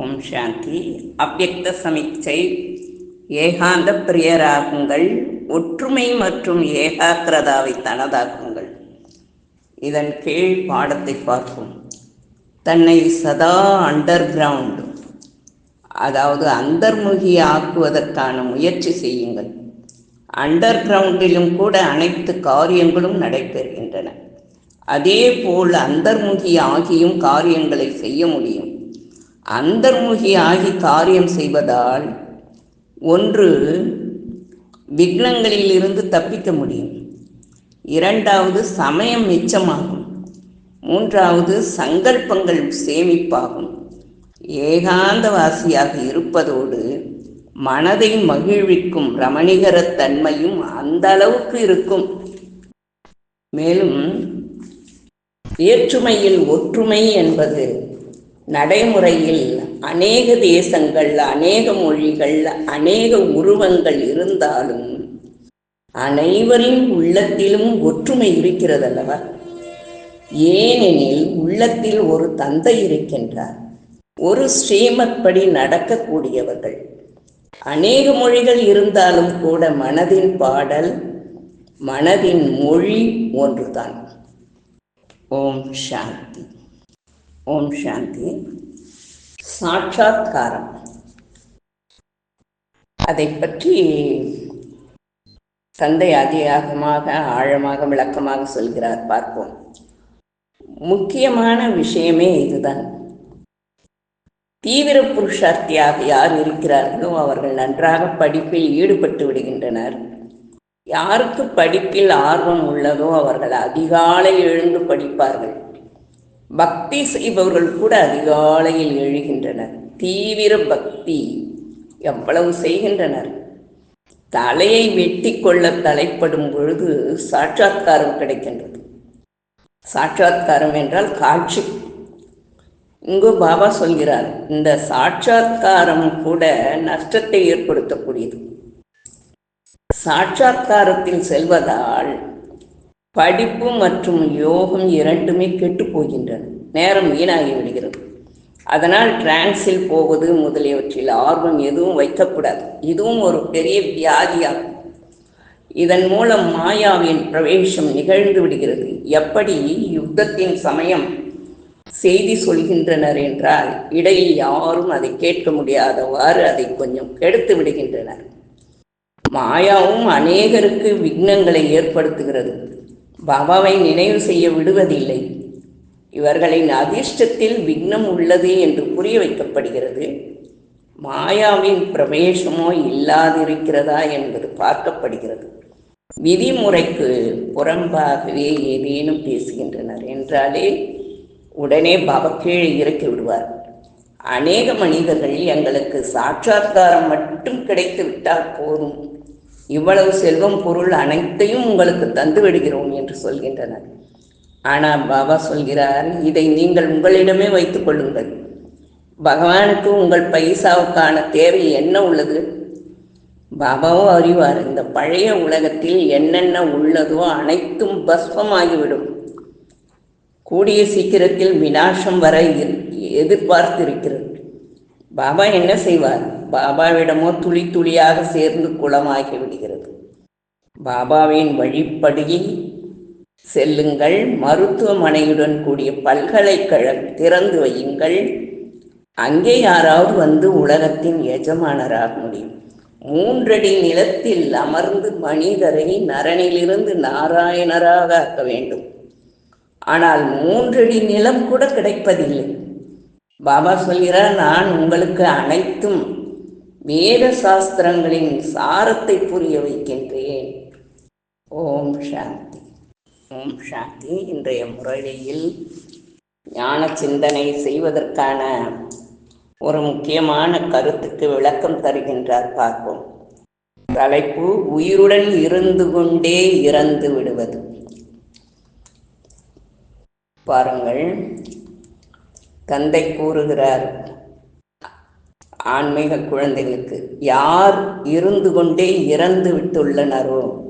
ஓம் சாந்தி. அவ்வக்த சமீட்சை ஏகாந்த பிரியராகுங்கள். ஒற்றுமை மற்றும் ஏகாக்கிரதாவை தனதாக்குங்கள். இதன் கீழ் பாடத்தை பார்ப்போம். தன்னை சதா அண்டர் கிரவுண்ட் அதாவது அந்தர்முகி ஆக்குவதற்கான முயற்சி செய்யுங்கள். அண்டர் கிரவுண்டிலும் கூட அனைத்து காரியங்களும் நடைபெறுகின்றன. அதே போல் அந்தர்முகி ஆகியும் காரியங்களை செய்ய முடியும். அந்தர்முகி ஆகி காரியம் செய்வதால் ஒன்று விக்னங்களில் இருந்து தப்பிக்க முடியும். இரண்டாவது சமயம் மிச்சமாகும். மூன்றாவது சங்கல்பங்கள் சேமிப்பாகும். ஏகாந்தவாசியாக இருப்பதோடு மனதை மகிழ்விக்கும் ரமணிகரத் தன்மையும் அந்த அளவுக்கு இருக்கும். மேலும் வேற்றுமையில் ஒற்றுமை என்பது நடைமுறையில் அநேக தேசங்கள் அநேக மொழிகள் அநேக உருவங்கள் இருந்தாலும் அனைவரின் உள்ளத்திலும் ஒற்றுமை இருக்கிறது அல்லவா ஏனெனில் உள்ளத்தில் ஒரு தந்தை இருக்கின்றார். ஒரு ஸ்ரீமத் படி நடக்கக்கூடியவர்கள். அநேக மொழிகள் இருந்தாலும் கூட மனதின் பாடல் மனதின் மொழி ஒன்றுதான். ஓம் சாந்தி. ஓம் சாந்தி. சாட்சாத்காரம். அதை பற்றி தந்தை அதிகமாக ஆழமாக விளக்கமாக சொல்கிறார். பார்ப்போம். முக்கியமான விஷயமே இதுதான். தீவிர புருஷார்த்தியாக யார் இருக்கிறார்களோ அவர்கள் நன்றாக படிப்பில் ஈடுபட்டு விடுகின்றனர். யாருக்கு படிப்பில் ஆர்வம் உள்ளதோ அவர்கள் அதிகாலை எழுந்து படிப்பார்கள். பக்தி செய்பவர்கள் கூட அதிகாலையில் எழுகின்றனர். தீவிர பக்தி. எவ்வளவு செய்கின்றனர்? தலையை வெட்டி கொள்ள தலைப்படும் பொழுது சாட்சாத்காரம் கிடைக்கின்றது. சாட்சாத்காரம் என்றால் காட்சி. இங்கு பாபா சொல்கிறார் இந்த சாட்சாத்காரம் கூட நஷ்டத்தை ஏற்படுத்தக்கூடியது. சாட்சாத்காரத்தில் செல்வதால் படிப்பு மற்றும் யோகம் இரண்டுமே கெட்டு போகின்றன. நேரம் வீணாகி விடுகிறது. அதனால் டிரான்ஸில் போவது முதலியவற்றில் ஆர்வம் எதுவும் வைக்கக்கூடாது இதுவும் ஒரு பெரிய வியாதியாகும். இதன் மூலம் மாயாவின் பிரவேசம் நிகழ்ந்து விடுகிறது. எப்படி யுத்தத்தின் சமயம் செய்தி சொல்கின்றனர் என்றால் இடையில் யாரும் அதை கேட்க முடியாதவாறு அதை கொஞ்சம் கெடுத்து விடுகின்றனர். மாயாவும் அநேகருக்கு விக்னங்களை ஏற்படுத்துகிறது. பாபாவை நினைவு செய்ய விடுவதில்லை. இவர்களின் அதிர்ஷ்டத்தில் விக்னம் உள்ளது என்று புரிய வைக்கப்படுகிறது. மாயாவின் பிரவேசமோ இல்லாதிருக்கிறதா என்பது பார்க்கப்படுகிறது. விதிமுறைக்கு புறம்பாகவே ஏதேனும் பேசுகின்றனர் என்றாலே உடனே பாபா கீழே இறக்கி விடுவார். அநேக மனிதர்கள் எங்களுக்கு சாட்சாத்காரம் மட்டும் கிடைத்து விட்டால் போதும். இவ்வளவு செல்வம் பொருள் அனைத்தையும் உங்களுக்கு தந்து விடுகிறோம் என்று சொல்கின்றனர். ஆனால் பாபா சொல்கிறார் இதை நீங்கள் உங்களிடமே வைத்துக் கொள்ளுங்கள். பகவானுக்கு உங்கள் பைசாவுக்கான தேவை என்ன உள்ளது? பாபாவும் அறிவார் இந்த பழைய உலகத்தில் என்னென்ன உள்ளதோ அனைத்தும் பஸ்பமாகிவிடும் கூடிய சீக்கிரத்தில் விநாசம் வர எதிர்பார்த்திருக்கிறது. பாபா என்ன செய்வார்? பாபாவிடமோ துளி துளியாக சேர்ந்து குளமாகி விடுகிறது. பாபாவின் வழிப்படி செல்லுங்கள். மருத்துவமனையுடன் கூடிய பல்கலைக்கழகம் திறந்து வையுங்கள். அங்கே யாராவது வந்து உலகத்தின் எஜமானராக முடியும். மூன்றடி நிலத்தில் அமர்ந்து மனிதரை நரனிலிருந்து நாராயணராக ஆக்க வேண்டும். ஆனால் மூன்றடி நிலம் கூட கிடைப்பதில்லை. பாபா சொல்கிறார் நான் உங்களுக்கு அனைத்தும் வேத சாஸ்திரங்களின் சாரத்தை புரிய வைக்கின்றேன். ஓம் சாந்தி. ஓம் சாந்தி. இன்றைய முரளியில் ஞான சிந்தனை செய்வதற்கான ஒரு முக்கியமான கருத்துக்கு விளக்கம் தருகின்றார் பார்ப்போம். தலைப்பு உயிருடன் இருந்து கொண்டே இறந்து விடுவது. பாருங்கள். தந்தை கூறுகிறார் ஆன்மீக குழந்தைகளுக்கு யார் இருந்து கொண்டே இறந்து விட்டுள்ளனரோ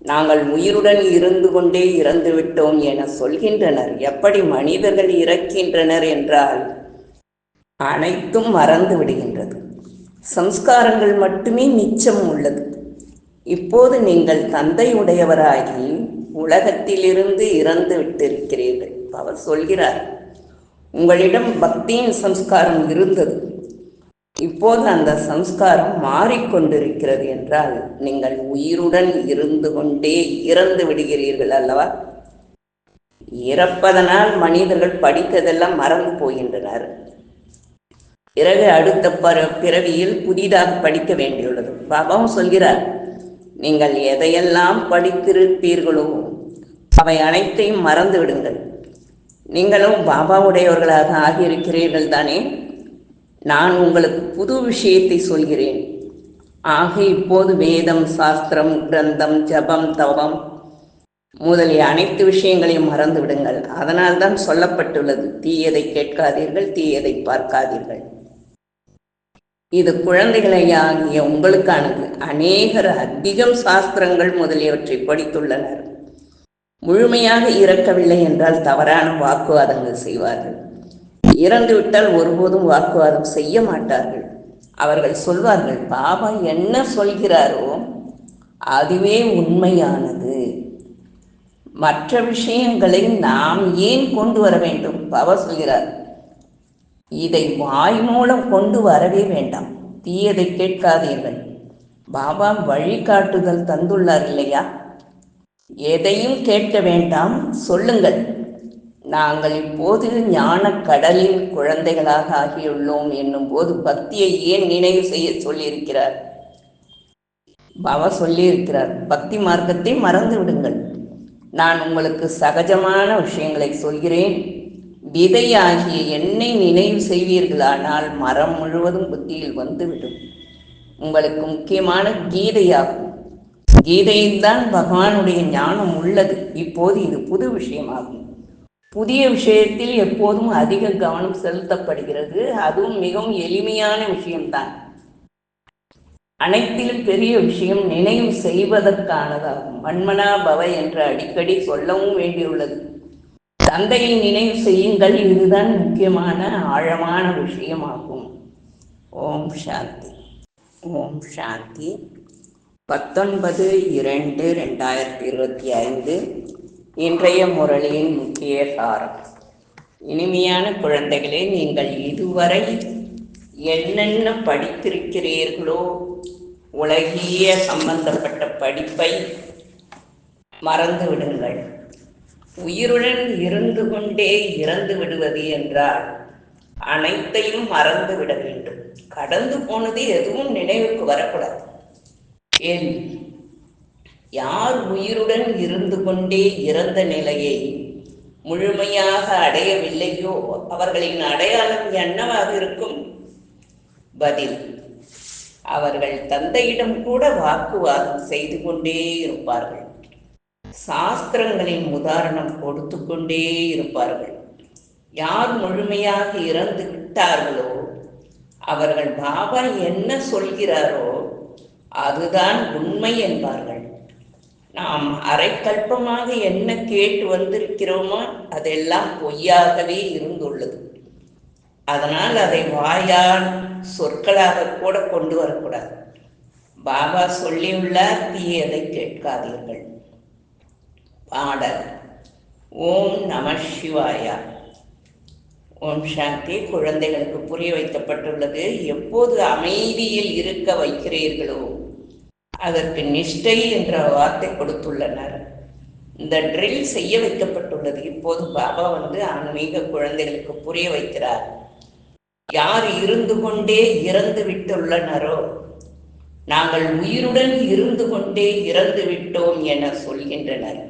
நாங்கள் உயிருடன் இருந்து கொண்டே இறந்து விட்டோம் என சொல்கின்றனர். எப்படி மனிதர்கள் இறக்கின்றனர் என்றால் அனைத்தும் மறந்து விடுகின்றது. சம்ஸ்காரங்கள் மட்டுமே மிச்சம் உள்ளது. இப்போது நீங்கள் தந்தையுடையவராகி உலகத்திலிருந்து இறந்து விட்டிருக்கிறீர்கள். அவர் சொல்கிறார் உங்களிடம் பக்தியின் சம்ஸ்காரம் இருந்தது. இப்போது அந்த சம்ஸ்காரம் மாறிக்கொண்டிருக்கிறது என்றால் நீங்கள் உயிருடன் இருந்து கொண்டே இறந்து விடுகிறீர்கள் அல்லவா? இறப்பதனால் மனிதர்கள் படித்ததெல்லாம் மறந்து போகின்றனர். பிறகு அடுத்த பர பிறவியில் புதிதாக படிக்க வேண்டியுள்ளது. பாபாவும் சொல்கிறார் நீங்கள் எதையெல்லாம் படித்திருப்பீர்களோ அவை அனைத்தையும் மறந்து விடுங்கள். நீங்களும் பாபாவுடையவர்களாக ஆகியிருக்கிறீர்கள் தானே நான் உங்களுக்கு புது விஷயத்தை சொல்கிறேன். ஆக இப்போது வேதம் சாஸ்திரம் கிரந்தம் ஜபம் தவம் முதலிய அனைத்து விஷயங்களையும் மறந்து விடுங்கள் அதனால் தான் சொல்லப்பட்டுள்ளது தீயதை கேட்காதீர்கள் தீயதை பார்க்காதீர்கள். இது குழந்தைகளை ஆகிய உங்களுக்கானது. அநேகர் அதிகம் சாஸ்திரங்கள் முதலியவற்றை படித்துள்ளனர். முழுமையாக இறக்கவில்லை என்றால் தவறான வாக்குவாதங்கள் செய்வார்கள். இறந்து விட்டால் ஒருபோதும் வாக்குவாதம் செய்ய மாட்டார்கள். அவர்கள் சொல்வார்கள் பாபா என்ன சொல்கிறாரோ அதுவே உண்மையானது. மற்ற விஷயங்களை நாம் ஏன் கொண்டு வர வேண்டும்? பாபா சொல்கிறார் இதை வாய் மூலம் கொண்டு வரவே வேண்டாம். தீயதை கேட்காதீர்கள். பாபா வழிகாட்டுதல் தந்துள்ளார் இல்லையா? எதையும் கேட்க வேண்டாம். சொல்லுங்கள். நாங்கள் இப்போது ஞான கடலின் குழந்தைகளாக ஆகியுள்ளோம் என்னும் போது பக்தியை ஏன் நினைவு செய்ய சொல்லியிருக்கிறார்? பாபா சொல்லியிருக்கிறார் பக்தி மார்க்கத்தை மறந்து விடுங்கள். நான் உங்களுக்கு சகஜமான விஷயங்களை சொல்கிறேன். விதையாகிய என்னை நினைவு செய்வீர்களானால் மரம் முழுவதும் புத்தியில் வந்துவிடும். உங்களுக்கு முக்கியமான கீதையாகும். கீதையில்தான் பகவானுடைய ஞானம் உள்ளது. இப்போது இது புது விஷயமாகும். புதிய விஷயத்தில் எப்போதும் அதிக கவனம் செலுத்தப்படுகிறது. அதுவும் மிகவும் எளிமையான விஷயம்தான். அனைத்திலும் பெரிய விஷயம் நினைவு செய்வதற்கானதாகும். மண்மனா பவ என்று அடிக்கடி சொல்லவும் வேண்டியுள்ளது. தந்தையை நினைவு செய்யுங்கள். இதுதான் முக்கியமான ஆழமான விஷயமாகும். ஓம் சாந்தி. ஓம் சாந்தி. பத்தொன்பது இரண்டு ரெண்டாயிரத்தி இருபத்தி ஐந்து. இன்றைய முரளியின் முக்கிய சாரம். இனிமையான குழந்தைகளே நீங்கள் இதுவரை என்னென்ன படித்திருக்கிறீர்களோ உலகிய சம்பந்தப்பட்ட படிப்பை மறந்து விடுங்கள் உயிருடன் இருந்து கொண்டே இறந்து விடுவது என்றால் அனைத்தையும் மறந்து விட வேண்டும். கடந்து போனது எதுவும் நினைவுக்கு வரக்கூடாது. ஏன்? யார் உயிருடன் இருந்து கொண்டே இறந்த நிலையை முழுமையாக அடையவில்லையோ அவர்களின் அடையாளம் என்னவாக இருக்கும்? பதில் அவர்கள் தந்தையிடம் கூட வாக்குவாதம் செய்து கொண்டே இருப்பார்கள். சாஸ்திரங்களின் உதாரணம் கொடுத்து கொண்டே இருப்பார்கள். யார் முழுமையாக இறந்து விட்டார்களோ அவர்கள் பாபா என்ன சொல்கிறாரோ அதுதான் உண்மை என்பார்கள். நாம் அரைக்கல்பமாக என்ன கேட்டு வந்திருக்கிறோமோ அதெல்லாம் பொய்யாகவே இருந்துள்ளது. அதனால் அதை வாயால் சொற்களாக கூட கொண்டு வரக்கூடாது. பாபா சொல்லியுள்ளார் தீயதை கேட்காதீர்கள். பாடல் ஓம் நம சிவாயா. ஓம் சாந்தி. குழந்தைகளுக்கு புரிய வைக்கப்பட்டுள்ளது எப்போது அமைதியில் இருக்க வைக்கிறீர்களோ அதற்கு நிஷ்டை என்ற வார்த்தை கொடுத்துள்ளனர். இந்த ட்ரில் செய்ய வைக்கப்பட்டுள்ளது. இப்போது பாபா வந்து ஆன்மீக குழந்தைகளுக்கு புரிய வைக்கிறார். யார் இருந்து கொண்டே இறந்து விட்டுள்ளனரோ நாங்கள் உயிருடன் இருந்து கொண்டே இறந்து விட்டோம் என சொல்கின்றனர்.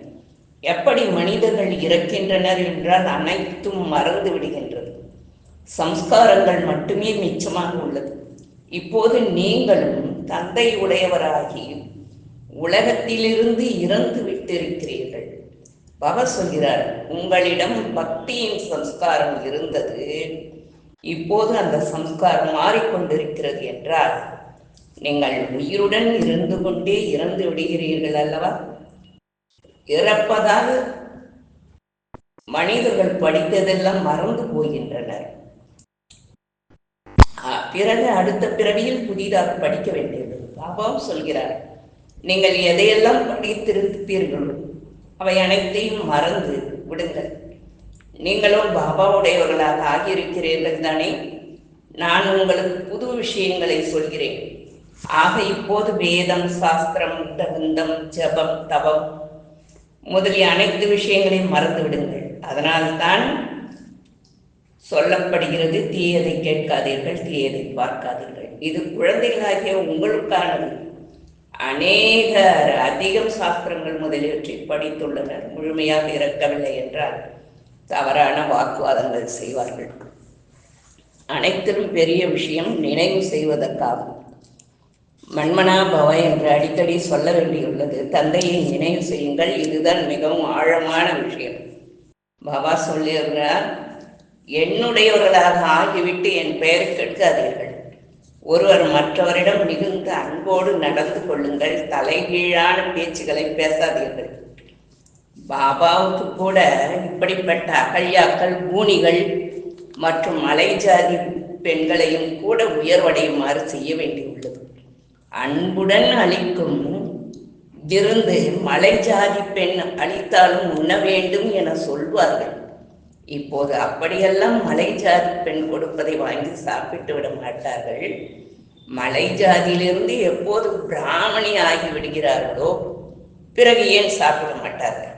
எப்படி மனிதர்கள் இறக்கின்றனர் என்றால் அனைத்தும் மறந்து விடுகின்றது. சம்ஸ்காரங்கள் மட்டுமே மிச்சமாக உள்ளது. இப்போது நீங்களும் தந்தை உடையவராகி உலகத்திலிருந்து இறந்து விட்டிருக்கிறீர்கள். பவ சொல்கிறார் உங்களிடம் பக்தியின் சம்ஸ்காரம் இருந்தது. இப்போது அந்த சம்ஸ்காரம் மாறிக்கொண்டிருக்கிறது என்றால் நீங்கள் உயிருடன் இருந்து கொண்டே இறந்து விடுகிறீர்கள் அல்லவா? இறப்பதாக மனிதர்கள் படித்ததெல்லாம் மறந்து போகின்றனர். பிறகு அடுத்த பிறவியில் புதிதாக படிக்க வேண்டியது. பாபாவும் சொல்கிறார் நீங்கள் எதையெல்லாம் படித்திருப்பீர்களோ அவை அனைத்தையும் மறந்து விடுங்கள். நீங்களும் பாபாவுடையவர்களாக ஆகியிருக்கிறீர்கள் தானே? நான் உங்களுக்கு புது விஷயங்களை சொல்கிறேன். ஆக இப்போது வேதம் சாஸ்திரம் தகுந்தம் ஜபம் தவம் முதலிய அனைத்து விஷயங்களையும் மறந்து விடுங்கள். அதனால்தான் சொல்லப்படுகிறது தீயதை கேட்காதீர்கள் தீயதை பார்க்காதீர்கள். இது குழந்தைகளாகிய உங்களுக்கானது. அநேகர் அதிகம் சாஸ்திரங்கள் முதலியவற்றை படித்துள்ளனர். முழுமையாக இறக்கவில்லை என்றால் தவறான வாக்குவாதங்கள் செய்வார்கள். அனைத்திலும் பெரிய விஷயம் நினைவு செய்வதற்காகும். மன்மனா பவ என்று அடிக்கடி சொல்ல வேண்டியுள்ளது தந்தையை நினைவு செய்யுங்கள் இதுதான் மிகவும் ஆழமான விஷயம். பாபா சொல்லியிருக்கிறார் என்னுடையவர்களாக ஆகிவிட்டு என் பெயரை கெடுக்காதீர்கள். ஒருவர் மற்றவரிடம் மிகுந்த அன்போடு நடந்து கொள்ளுங்கள் தலைகீழான பேச்சுகளை பேசாதீர்கள். பாபாவுக்கு கூட இப்படிப்பட்ட அகல்யாக்கள் பூனிகள் மற்றும் மலைஜாதி பெண்களையும் கூட உயர்வடையுமாறு செய்ய வேண்டியுள்ளது. அன்புடன் அளிக்கும் விருந்து மலைஜாதி பெண் அளித்தாலும் உண்ண வேண்டும் என சொல்வார்கள். இப்போது அப்படியெல்லாம் மலை ஜாதி பெண் கொடுப்பதை வாங்கி சாப்பிட்டு விட மாட்டார்கள். மலை ஜாதியிலிருந்து எப்போது பிராமணி ஆகி விடுகிறார்களோ பிறகு ஏன் சாப்பிட மாட்டார்கள்?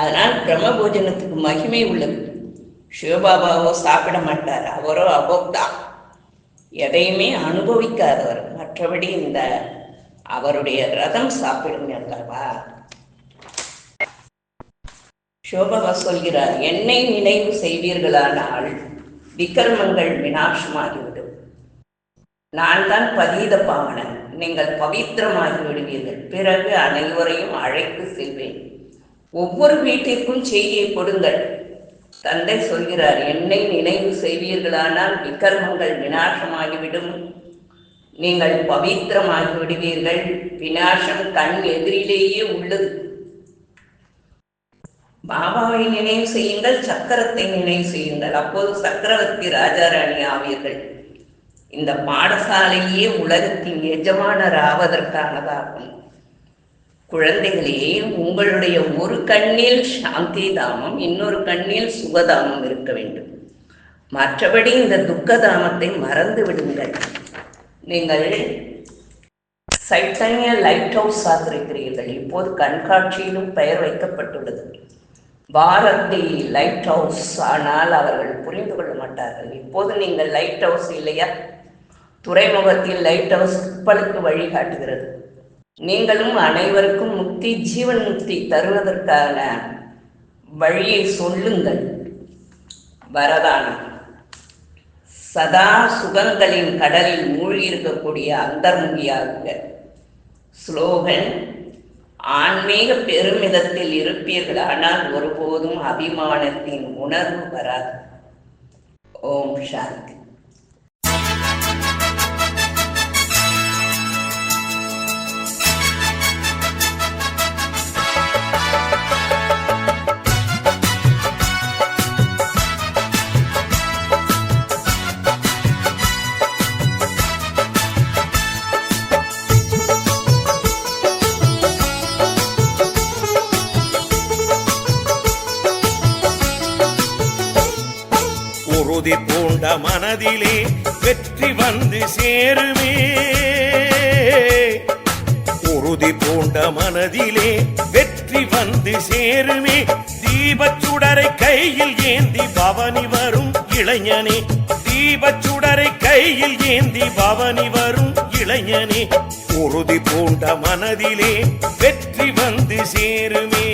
அதனால் பிரம்ம போஜனத்துக்கு மகிமை உள்ளது. சிவபாபாவோ சாப்பிட மாட்டார் அவரோ அபோக்தா. எதையுமே அனுபவிக்காதவர். மற்றபடி இந்த அவருடைய ரதம் சாப்பிடுங்க அல்லவா? சோபகா சொல்கிறார் என்னை நினைவு செய்வீர்களானால் விக்கிரமங்கள் வினாசமாகிவிடும் நான் தான் பதீத பாவனன் நீங்கள் பவித்திரமாகி விடுவீர்கள் பிறகு அனைவரையும் அழைத்து செல்வேன். ஒவ்வொரு வீட்டிற்கும் செய்தியை கொடுங்கள். தந்தை சொல்கிறார் என்னை நினைவு செய்வீர்களானால் விக்கிரமங்கள் வினாசமாகிவிடும் நீங்கள் பவித்திரமாகி விடுவீர்கள் வினாசம் கண் எதிரிலேயே உள்ளது. பாபாவை நினைவு செய்யுங்கள் சக்கரத்தை நினைவு செய்யுங்கள். அப்போது சக்கரவர்த்தி ராஜாராணி ஆவீர்கள். இந்த பாடசாலையே உலகத்தின் எஜமானர் ஆவதற்கானதாகும். குழந்தைகளே உங்களுடைய ஒரு கண்ணில் சாந்தி தாமம் இன்னொரு கண்ணில் சுகதாமம் இருக்க வேண்டும். மற்றபடி இந்த துக்கதாமத்தை மறந்து விடுங்கள். நீங்கள் சைத்தன்ய லைட் ஹவுஸ் இருக்கிறீர்கள் இப்போது கண்காட்சியிலும் பெயர் வைக்கப்பட்டுள்ளது. பாரதி லைட் ஹவுஸ் ஆனால் அவர்கள் புரிந்து கொள்ள மாட்டார்கள். இப்போது நீங்கள் லைட் ஹவுஸ் இல்லையா? துறைமுகத்தில் லைட் ஹவுஸ் கப்பலுக்கு வழிகாட்டுகிறது நீங்களும் அனைவருக்கும் முக்தி ஜீவன் முக்தி தருவதற்கான வழியை சொல்லுங்கள். வரதானம். சதா சுகங்களின் கடலில் மூழ்கி இருக்கக்கூடிய அந்தர்முகியாக ஸ்லோகன் ஆன்மீக பெருமிதத்தில் இருப்பீர்கள் ஆனால் ஒருபோதும் அபிமானத்தின் உணர்வு வராது. ஓம் சாந்தி. இந்த மனதிலே வெற்றி வந்து சேருமே. உறுதி பூண்ட மனதிலே வெற்றி வந்து சேருமே. தீபச்சுடரை கையில் ஏந்தி பவனி வரும் இளைஞனே. தீபச்சுடரை கையில் ஏந்தி பவனி வரும் இளைஞனே. உறுதி பூண்ட மனதிலே வெற்றி வந்து சேருமே.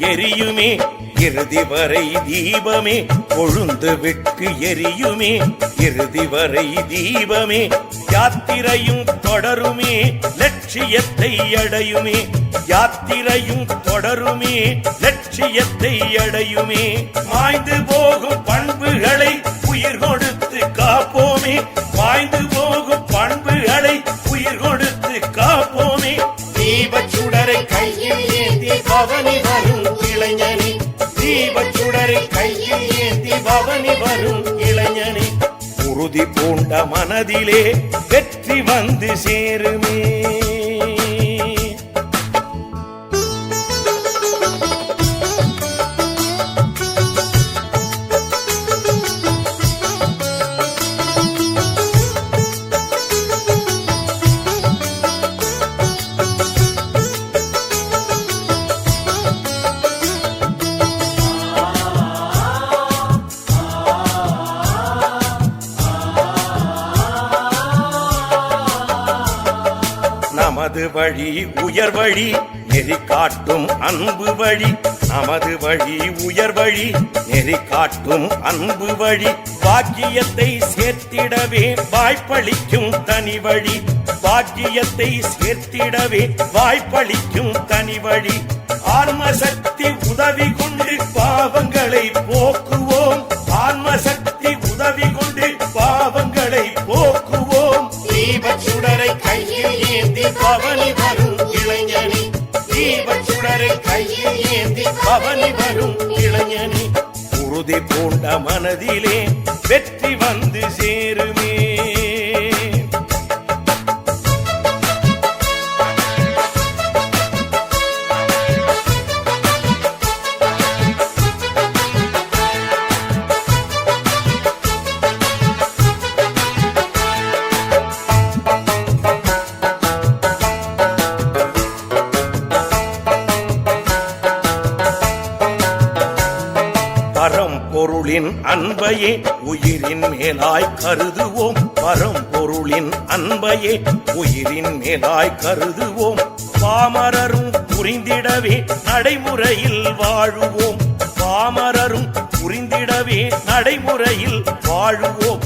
எரியுமே. இறுதி வரை தீபமே. கொழுந்து விட்டு எரியுமே. இறுதி வரை தீபமே. யாத்திரையும் தொடருமே. லட்சியத்தை அடையுமே. யாத்திரையும் தொடருமே. லட்சியத்தை அடையுமே. மாய்ந்து போகும் பண்புகளை உயிர் கொடுத்து காப்போமே. மாய்ந்து போகும் பண்புகளை உயிர் கொடுத்து காப்போமே. தீபச்சுடரை கையில் ஏந்தி பவனி வரும் கையில் ஏந்தி பவனி வரும் இளைஞனே. உறுதி பூண்ட மனதிலே வெற்றி வந்து சேருமே. நமது வழி உயர் வழி நெறி காட்டும் அன்பு வழி. நமது வழி உயர் வழி நெறி காட்டும் அன்பு வழி. பாக்கியத்தை சேர்த்திடவே வாய்ப்பளிக்கும் தனி வழி. பாக்கியத்தை சேர்த்திடவே வாய்ப்பளிக்கும் தனி வழி. ஆன்மசக்தி உதவி கொண்டு பாவங்களை போக்குவோம். ஆன்மசக்தி உதவி கொண்டு பூண்ட மனதிலே வெற்றி வந்து பரம்பொருளின் அன்பையே உயிரின் மேலாய் கருதுவோம். பரம்பொருளின் அன்பையே உயிரின் மேலாய் கருதுவோம். பாமரரும் புரிந்திடவே நடைமுறையில் வாழுவோம். பாமரரும் புரிந்திடவே நடைமுறையில் வாழுவோம்.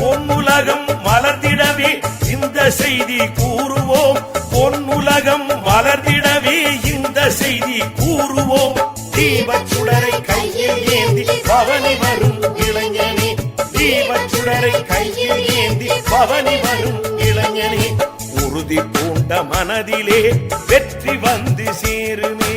பொன்னுலகம் மலர்ந்திடவே இந்த செய்தி கூறுவோம். பொன்னுலகம் மலர்ந்திடவே இந்த செய்தி கூறுவோம். தீபச்சுடரை கையில் ஏந்தி பவனி வரும் இளைஞனே. தீபச்சுடரை கையில் ஏந்தி பவனி வரும் இளைஞனே. உறுதி பூண்ட மனதிலே வெற்றி வந்து சேருமே.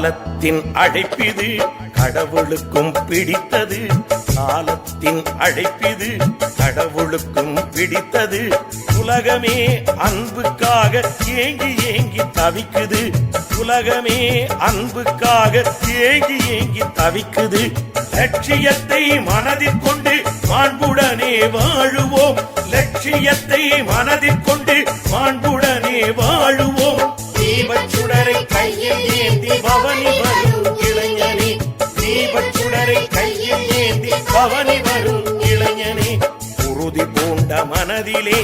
காலத்தின் அழைப்பிது கடவுளுக்கும் பிடித்தது. காலத்தின் அழைப்பிது கடவுளுக்கும் பிடித்தது. உலகமே அன்புக்காக ஏங்கி ஏங்கி தவிக்குது. உலகமே அன்புக்காக ஏங்கி ஏங்கி தவிக்குது. லட்சியத்தை மனதில் கொண்டு மாண்புடனே வாழுவோம். லட்சியத்தை மனதில் கொண்டு மாண்புடனே வாழுவோம். தீபச்சுடரை கையில் ஏந்தி பவனி வரும் இளைஞனே. தீபச்சுடரை கையில் ஏந்தி பவனி வரும் இளைஞனே. உறுதி பூண்ட மனதிலே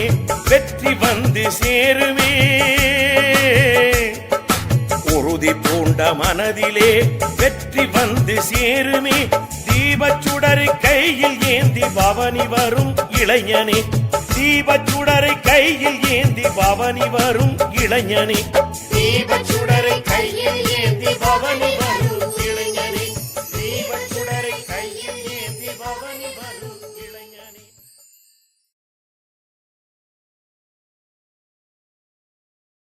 வெற்றி வந்து சேருவே உறுதி பூண்ட மனதிலே வெற்றி வந்து சேருமே. தீபச்சுடரை கையில் ஏந்தி பவனி வரும் இளைஞனே. தீபச்சுடரை கையில் ஏந்தி பவனி வரும் இளைஞனே. தீபச்சுடரை கையில் ஏந்தி பவனி